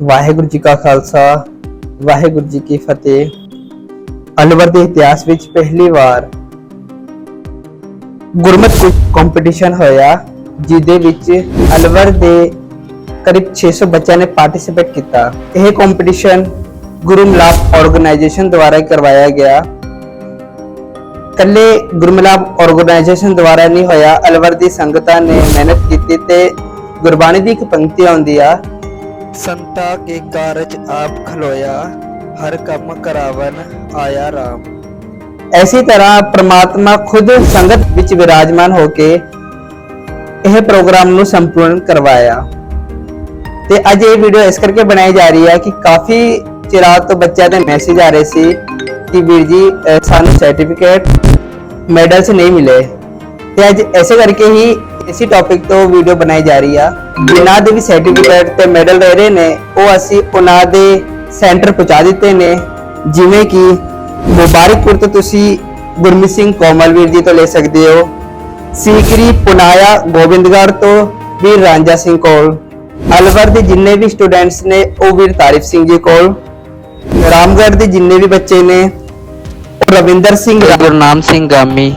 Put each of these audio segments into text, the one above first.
ਵਾਹਿਗੁਰੂ ਜੀ ਕਾ ਖਾਲਸਾ, ਵਾਹਿਗੁਰੂ ਜੀ ਕੀ ਫਤਿਹ। ਅਲਵਰ ਦੇ ਇਤਿਹਾਸ ਵਿੱਚ ਪਹਿਲੀ ਵਾਰ ਗੁਰਮਤ ਕੰਪੀਟੀਸ਼ਨ ਹੋਇਆ, ਜਿਹਦੇ ਵਿੱਚ ਅਲਵਰ ਦੇ ਕਰੀਬ 600 ਬੱਚਿਆਂ ਨੇ ਪਾਰਟਿਸਿਪੇਟ ਕੀਤਾ। ਇਹ ਕੰਪੀਟੀਸ਼ਨ ਗੁਰੂ ਮਿਲਾਪ ਆਰਗੇਨਾਈਜੇਸ਼ਨ ਦੁਆਰਾ ਕਰਵਾਇਆ ਗਿਆ। ਕੱਲੇ ਗੁਰਮਿਲਾਪ ਆਰਗੇਨਾਈਜੇਸ਼ਨ ਦੁਆਰਾ ਨਹੀਂ ਹੋਇਆ ਅਲਵਰ ਦੀ ਸੰਗਤਾਂ ਨੇ ਮਿਹਨਤ ਕੀਤੀ ਤੇ ਗੁਰਬਾਣੀ ਦੀ ਇੱਕ ਪੰਕਤੀ ਆਉਂਦੀ ਆ ਸੰਤਾ ਕੇ ਕਾਰਜ ਆਪ ਖਲੋਇਆ, ਹਰ ਕੰਮ ਕਰਾਵਨ ਆਇਆ RAM ਐਸੀ ਤਰ੍ਹਾਂ ਪ੍ਰਮਾਤਮਾ ਖੁਦ ਸੰਗਤ ਵਿੱਚ ਵਿਰਾਜਮਾਨ ਹੋ ਕੇ ਇਹ ਪ੍ਰੋਗਰਾਮ ਨੂੰ ਸੰਪੂਰਨ ਕਰਵਾਇਆ। ਤੇ ਅੱਜ ਇਹ ਵੀਡੀਓ ਇਸ ਕਰਕੇ ਬਣਾਈ ਜਾ ਰਹੀ ਹੈ ਕਿ ਕਾਫੀ ਚਿਰਾਂ ਤੋਂ ਬੱਚਿਆਂ ਦੇ ਮੈਸੇਜ ਆ ਰਹੇ ਸੀ ਕਿ ਵੀਰ ਜੀ ਸਾਨੂੰ ਸਰਟੀਫਿਕੇਟ ਮੈਡਲਸ ਨਹੀਂ ਮਿਲੇ। ਤੇ ਅੱਜ ਐਸੇ ਕਰਕੇ ਹੀ ਇਸੇ ਟੌਪਿਕ ਤੋਂ ਵੀਡੀਓ ਬਣਾਈ ਜਾ ਰਹੀ ਆ। ਜਿਨ੍ਹਾਂ ਦੇ ਵੀ ਸਰਟੀਫਿਕੇਟ ਤੇ ਮੈਡਲ ਰਹਿ ਰਹੇ ਨੇ ਉਹ ਅਸੀਂ ਉਹਨਾਂ ਦੇ ਸੈਂਟਰ ਪਹੁੰਚਾ ਦਿੱਤੇ ਨੇ। ਜਿਵੇਂ ਕਿ ਮੁਬਾਰਕਪੁਰ ਤੋਂ ਤੁਸੀਂ ਗੁਰਮੀਤ ਸਿੰਘ ਕੋਮਲਵੀਰ ਜੀ ਤੋਂ ਲੈ ਸਕਦੇ ਹੋ। ਸੀਕਰੀ ਪੁਨਾਇਆ ਗੋਬਿੰਦਗੜ੍ਹ ਤੋਂ ਵੀਰ ਰਾਂਝਾ ਸਿੰਘ ਕੋਲ। ਅਲਵਰ ਦੇ ਜਿੰਨੇ ਵੀ ਸਟੂਡੈਂਟਸ ਨੇ ਉਹ ਵੀਰ ਤਾਰਿਫ ਸਿੰਘ ਜੀ ਕੋਲ। ਰਾਮਗੜ੍ਹ ਦੇ ਜਿੰਨੇ ਵੀ ਬੱਚੇ ਨੇ ਉਹ ਰਵਿੰਦਰ ਸਿੰਘ ਗੁਰਨਾਮ ਸਿੰਘ ਗਾਮੀ।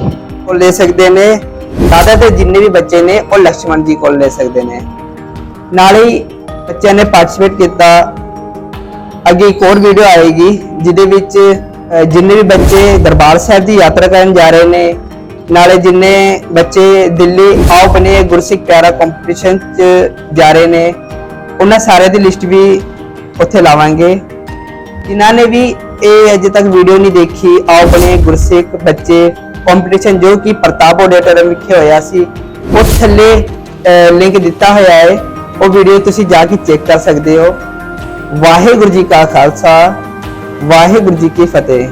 ਕੋਲ ਲੈ ਸਕਦੇ ਨੇ। ਦਾਦਾ ਤੇ ਜਿੰਨੇ ਵੀ ਬੱਚੇ ਨੇ, ਉਹ ਲక్ష్ਮਣ ਜੀ ਕੋਲ ਲੈ ਸਕਦੇ ਨੇ। ਨਾਲ ਹੀ ਬੱਚਿਆਂ ਨੇ ਪਾਰਟਿਸਿਪੇਟ ਕੀਤਾ। ਅੱਗੇ ਇੱਕ ਹੋਰ ਵੀਡੀਓ ਆਏਗੀ, ਜਿਹਦੇ ਵਿੱਚ ਜਿੰਨੇ ਵੀ ਬੱਚੇ ਦਰਬਾਰ ਸਾਹਿਬ ਦੀ ਯਾਤਰਾ ਕਰਨ ਜਾ ਰਹੇ ਨੇ, ਨਾਲੇ ਜਿੰਨੇ ਬੱਚੇ ਦਿੱਲੀ ਆਓ ਬਣੇ ਗੁਰਸਿੱਖ ਪਿਆਰਾ ਕੰਪੀਟੀਸ਼ਨ 'ਚ ਜਾ ਰਹੇ ਨੇ, ਉਹਨਾਂ ਸਾਰਿਆਂ ਦੀ ਲਿਸਟ ਵੀ ਉੱਥੇ ਲਾਵਾਂਗੇ। ਜਿਨ੍ਹਾਂ ਨੇ ਵੀ ਇਹ ਅਜੇ ਤੱਕ ਵੀਡੀਓ ਨਹੀਂ ਦੇਖੀ ਆਓ ਬਣੇ ਗੁਰਸਿੱਖ ਬੱਚੇ ਕੰਪੀਟੀਸ਼ਨ ਜੋ ਕਿ ਪ੍ਰਤਾਪ ਆਡੀਟੋਰੀਅਮ ਵਿਖੇ ਹੋਇਆ ਸੀ, ਉਹ ਥੱਲੇ ਲਿੰਕ ਦਿੱਤਾ ਹੋਇਆ ਹੈ। ਉਹ ਵੀਡੀਓ ਤੁਸੀਂ ਜਾ ਕੇ ਚੈੱਕ ਕਰ ਸਕਦੇ ਹੋ। ਵਾਹਿਗੁਰੂ ਜੀ ਕਾ ਖਾਲਸਾ, ਵਾਹਿਗੁਰੂ ਜੀ ਕੀ ਫਤਿਹ।